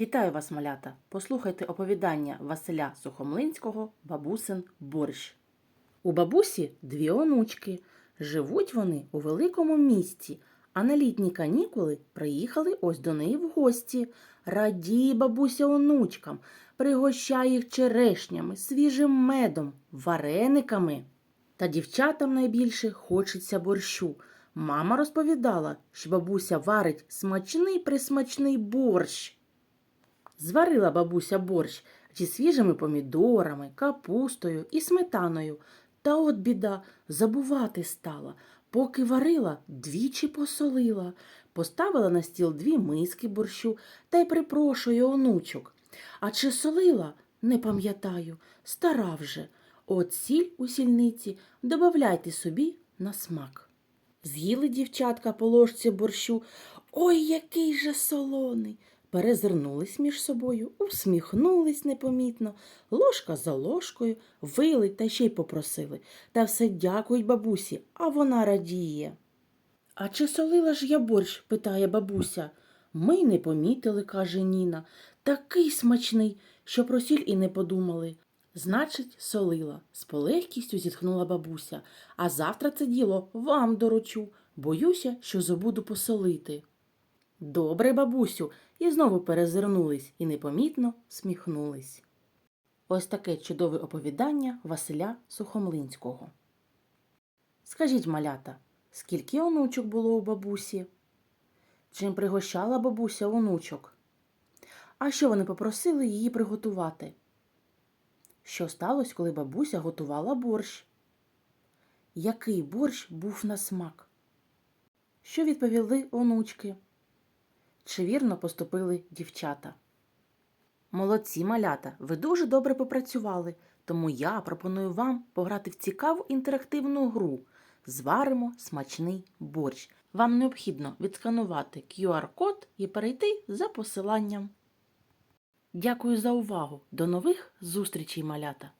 Вітаю вас, малята! Послухайте оповідання Василя Сухомлинського Бабусин борщ. У бабусі дві онучки. Живуть вони у великому місті, а на літні канікули приїхали ось до неї в гості. Радіє бабуся онучкам, пригощає їх черешнями, свіжим медом, варениками. Та дівчатам найбільше хочеться борщу. Мама розповідала, що бабуся варить смачний присмачний борщ. Зварила бабуся борщ зі свіжими помідорами, капустою і сметаною. Та от біда, забувати стала. Поки варила, двічі посолила. Поставила на стіл дві миски борщу та й припрошую онучок. А чи солила? Не пам'ятаю, стара вже. От сіль у сільниці добавляйте собі на смак. З'їли дівчатка по ложці борщу. Ой, який же солоний! Перезирнулись між собою, усміхнулись непомітно, ложка за ложкою, вили та ще й попросили. Та все дякують бабусі, а вона радіє. А чи солила ж я борщ? питає бабуся. Ми й не помітили, каже Ніна. Такий смачний, що про сіль і не подумали. Значить, солила, з полегкістю зітхнула бабуся. А завтра це діло вам доручу. Боюся, що забуду посолити. Добре, бабусю, і знову перезирнулись і непомітно сміхнулись. Ось таке чудове оповідання Василя Сухомлинського. Скажіть, малята, скільки онучок було у бабусі? Чим пригощала бабуся онучок? А що вони попросили її приготувати? Що сталося, коли бабуся готувала борщ? Який борщ був на смак? Що відповіли онучки? Чи вірно поступили дівчата? Молодці малята, ви дуже добре попрацювали, тому я пропоную вам пограти в цікаву інтерактивну гру. Зваримо смачний борщ. Вам необхідно відсканувати QR-код і перейти за посиланням. Дякую за увагу. До нових зустрічей, малята!